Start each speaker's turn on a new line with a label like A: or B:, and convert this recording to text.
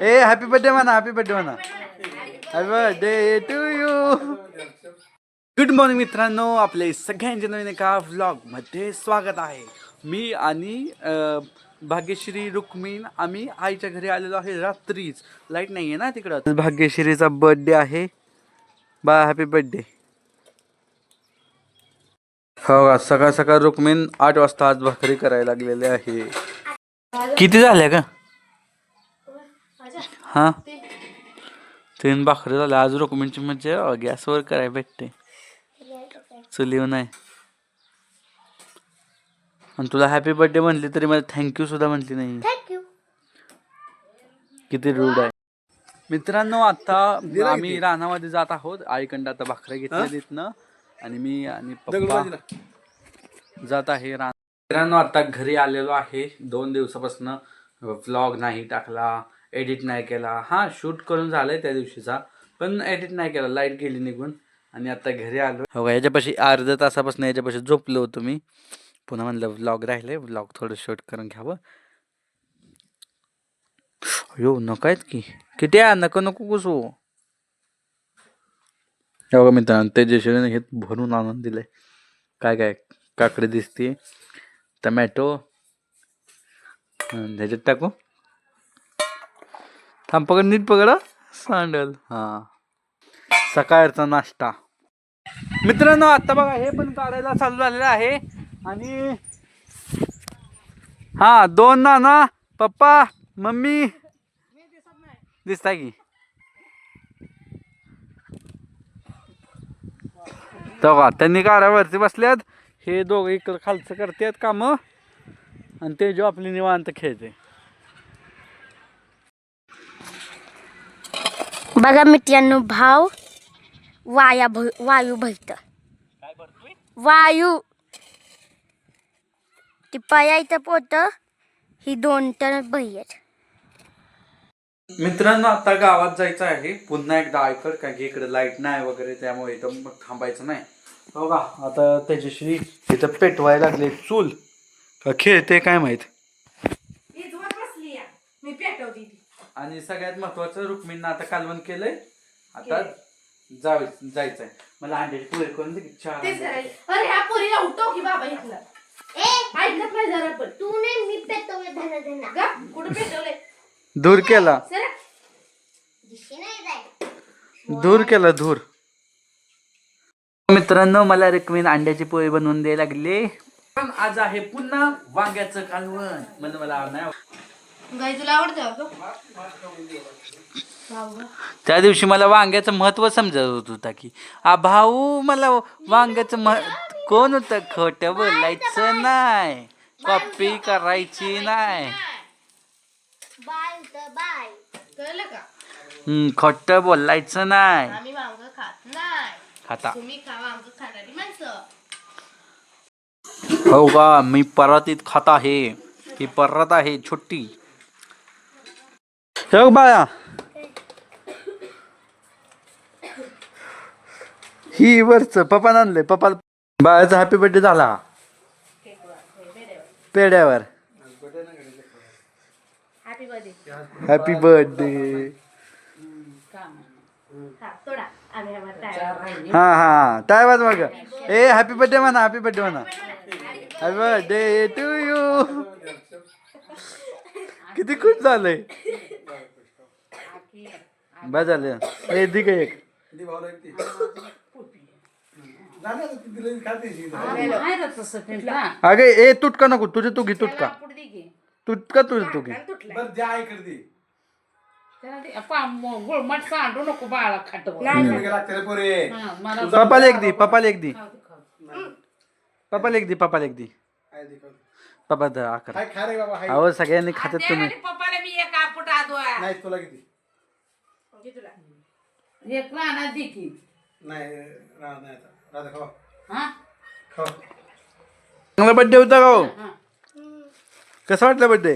A: ए happy birthday म्हणा happy birthday म्हणा. Happy birthday to you good morning मित्रांनो आपले सगळ्यांचे नवीन एका व्लॉगमध्ये स्वागत आहे. मी आणि भाग्यश्री रुक्मिण आम्ही आईच्या घरी आलेलो आहे रात्रीच. लाइट नाही आहे ना तिकडं. भाग्यश्रीचा बर्थडे आहे. बा हॅपी बर्थडे हो का सकाळ सकाळ रुक्मिण आठ वाजता आज भाकरी करायला लागलेले आहे. किती झाल्या का हा? तीन भाकरी झाल्या आज रुक्मिणची म्हणजे गॅसवर करायला भेटते. चुलीव नाही. आणि तुला हॅपी बर्थडे म्हणली तरी मला थँक्यू सुद्धा म्हटली नाही.
B: थँक्यू
A: किती रूढ आहे. मित्रांनो आता आम्ही रानामध्ये जात आहोत. आईकडं आता भाकऱ्या घेतल्या तिथनं. आणि मी आणि पप्पा जात आहे रान मित्रांनो आता घरी आलेलो आहे. दोन दिवसापासून व्लॉग नाही टाकला. एडिट नाही केला. हा शूट करून झालंय त्या दिवशीचा पण एडिट नाही केला. लाइट गेली निघून आणि आता घरी आलो. हो का याच्यापाशी अर्ध्या तासापासून याच्यापाशी झोपलो होतो मी. पुन्हा म्हणलं व्लॉग राहिले. व्लॉग थोडं शूट करून घ्यावं. यो नको आहेत की. किती आहे? नको नको कुसू. हो बघा मित्रांनो तेजस्वीने हे भरून आणून दिलंय. काय काय काकडी दिसते टमॅटो. ह्याच्यात टाकू. थांब पकड नीट पकड सांडल. हा. सकाळचा नाश्ता. मित्रांनो आता बघा हे पण काढायला चालू झालेलं आहे. आणि हा दोन नाना पप्पा मम्मी. दिसताय की? तो त्यांनी कारावरती बसल्यात. हे दोघं इकडं खालचं करतात काम. आणि ते जो आपली निवांत खेळते.
B: बघा मित्रांनो भाव वाया भ वायू भरत. वायू. ती पयायचं पोत ही दोन टन भैयत
A: मित्रांनो आता गावात जायचं आहे. पुन्हा एकदा ऐकड कारण की इकडे लाइट नाही वगैरे त्यामुळे इथं मग थांबायचं नाही. हो का आता त्याच्याशी इथं पेटवायला लागले चूल. का खेळते काय माहीत
C: मी पेटवते ती
A: आणि सगळ्यात महत्वाचं रुक्मिणीनं आता कालवण केलंय. आता जावे जायचंय. मला अंड्याची पोळी करून दे की चहा
C: तेच करायचं अरे ह्या पोरीला उठव की बाबा इथलं ऐकत नाही जरा पण.
B: तू नाही मी पेटवले धन धन.
C: गा कुठं पेटवलंय?
A: धूर केला.
C: सर
A: धूर केला धूर. मित्रांनो मला रुक्मिण अंड्याची पोळी बनवून द्यायला लागले. पण आज आहे पुन्हा वांग्याचं कालवण. म्हणजे मला नाही.
C: गाई तुला आवडतं?
A: त्या दिवशी मला वांग्याचं महत्त्व समजत होता की आ भाऊ मला वांग्याचं मह कोण होतं? खोट बोलायचं नाही. कॉपी करायची नाही. खोटं बोलायचं नाही.
C: खात
A: हो का? मी परातीत खात आहे. ही परत आहे छोटी. हो बाया ही वरच पप्पा आणले पप्पा बाळाचा हॅपी बर्थडे झाला. पेड्यावर
C: हॅपी बर्थडे हा
A: हा हा टाय वाज मग. ए हॅपी बर्थडे म्हणा हॅपी बर्थडे म्हणा. हॅपी बर्थडे टू यू किती खुश झालंय. बस झालं. ए दी काय एक. अगे ए तुटका नको तुझे तू घे तुटका. तुटका तुझे तू घे. पप्पाला एक दी पप्पाला एक दी. पप्पाला एक दी पप्पाला एक दी. पप्पा द आकर. अहो सगळ्यांनी खातात तुम्ही.
D: पप्पाला मी एक आपुट आदो एक राहणार दे की हा?
A: चांगला बर्थडे होता का हो? कसा वाटला
D: चालेल.